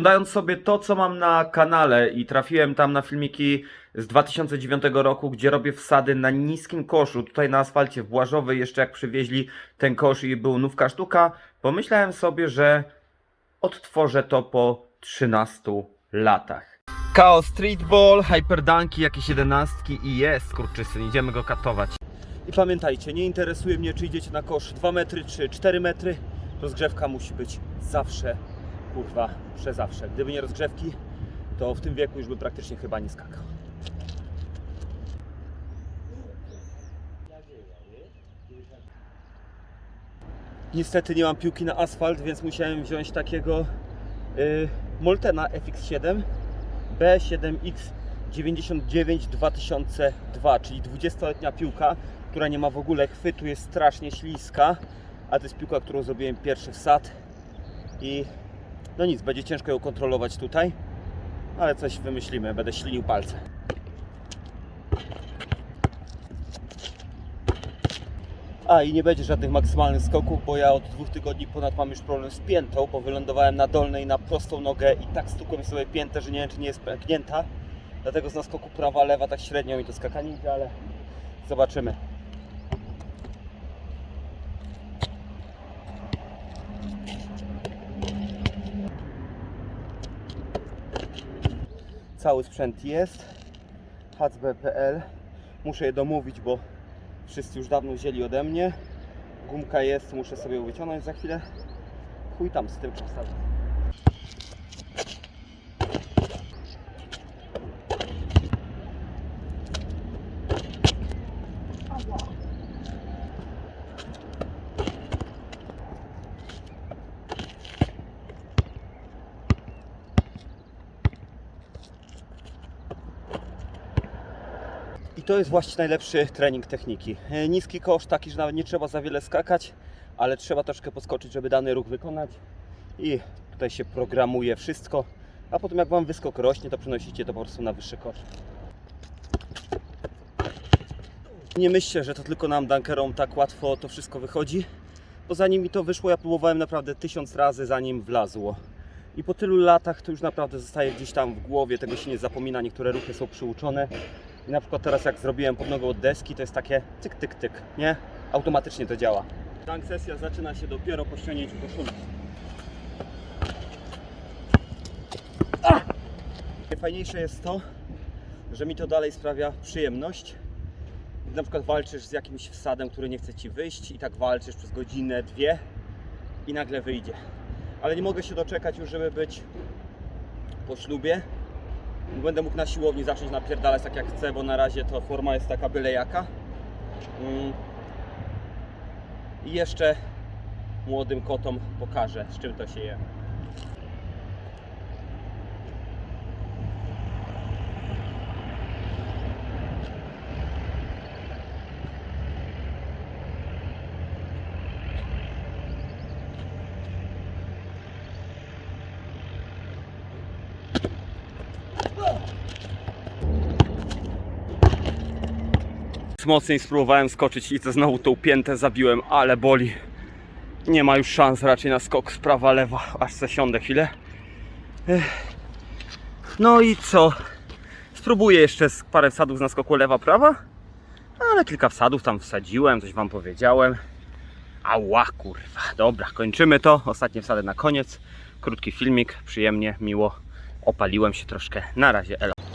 Oglądając sobie to, co mam na kanale i trafiłem tam na filmiki z 2009 roku, gdzie robię wsady na niskim koszu, tutaj na asfalcie w Błażowej, jeszcze jak przywieźli ten kosz i był nówka sztuka, pomyślałem sobie, że odtworzę to po 13 latach. KO Streetball, Hyperdunki, jakieś jedenastki i jest, kurczysy, idziemy go katować. I pamiętajcie, nie interesuje mnie, czy idziecie na kosz 2 metry czy 4 metry, rozgrzewka musi być zawsze, kurwa, przezawsze. Gdyby nie rozgrzewki, to w tym wieku już by praktycznie chyba nie skakał. Niestety nie mam piłki na asfalt, więc musiałem wziąć takiego y, Moltena FX7 B7X99 2002, czyli 20-letnia piłka, która nie ma w ogóle chwytu, jest strasznie śliska, a to jest piłka, którą zrobiłem pierwszy wsad i no nic, będzie ciężko ją kontrolować tutaj, ale coś wymyślimy, będę ślinił palce. A i nie będzie żadnych maksymalnych skoków, bo ja od dwóch tygodni ponad mam już problem z piętą, bo wylądowałem na dolnej na prostą nogę i tak stukłem sobie piętę, że nie wiem czy nie jest pęknięta. Dlatego z naskoku prawa, lewa tak średnio mi to skakanie idzie, ale zobaczymy. Cały sprzęt jest. HCB.pl Muszę je domówić, bo wszyscy już dawno wzięli ode mnie. Gumka jest, muszę sobie ją wyciągnąć za chwilę. Chuj tam z tym czasem. To jest właśnie najlepszy trening techniki. E, Niski kosz, taki, że nawet nie trzeba za wiele skakać, ale trzeba troszkę podskoczyć, żeby dany ruch wykonać. I tutaj się programuje wszystko. A potem jak Wam wyskok rośnie, to przenosicie to po prostu na wyższy kosz. Nie myślcie, że to tylko nam dunkerom tak łatwo to wszystko wychodzi. Bo zanim mi to wyszło, ja próbowałem naprawdę tysiąc razy, zanim wlazło. I po tylu latach to już naprawdę zostaje gdzieś tam w głowie, tego się nie zapomina, niektóre ruchy są przyuczone. I na przykład teraz jak zrobiłem pod nogą od deski, to jest takie tyk, tyk, tyk, nie? Automatycznie to działa. Dunk sesja zaczyna się dopiero po ściągnięciu koszulki. Ah! Najfajniejsze jest to, że mi to dalej sprawia przyjemność. Na przykład walczysz z jakimś wsadem, który nie chce Ci wyjść i tak walczysz przez godzinę, dwie i nagle wyjdzie. Ale nie mogę się doczekać już, żeby być po ślubie Będę mógł na siłowni zacząć napierdalać tak jak chcę, bo na razie to forma jest taka byle jaka. Mm. I jeszcze młodym kotom pokażę, z czym to się je. Mocniej spróbowałem skoczyć i to znowu tą piętę zabiłem, ale boli. Nie ma już szans raczej na skok z prawa, lewa, aż se siądę chwilę. No i co? Spróbuję jeszcze parę wsadów z naskoku lewa, prawa. Ale kilka wsadów tam wsadziłem, coś wam powiedziałem. Ała, kurwa. Dobra, kończymy to. Ostatnie wsady na koniec. Krótki filmik, przyjemnie, miło. Opaliłem się troszkę. Na razie, elo.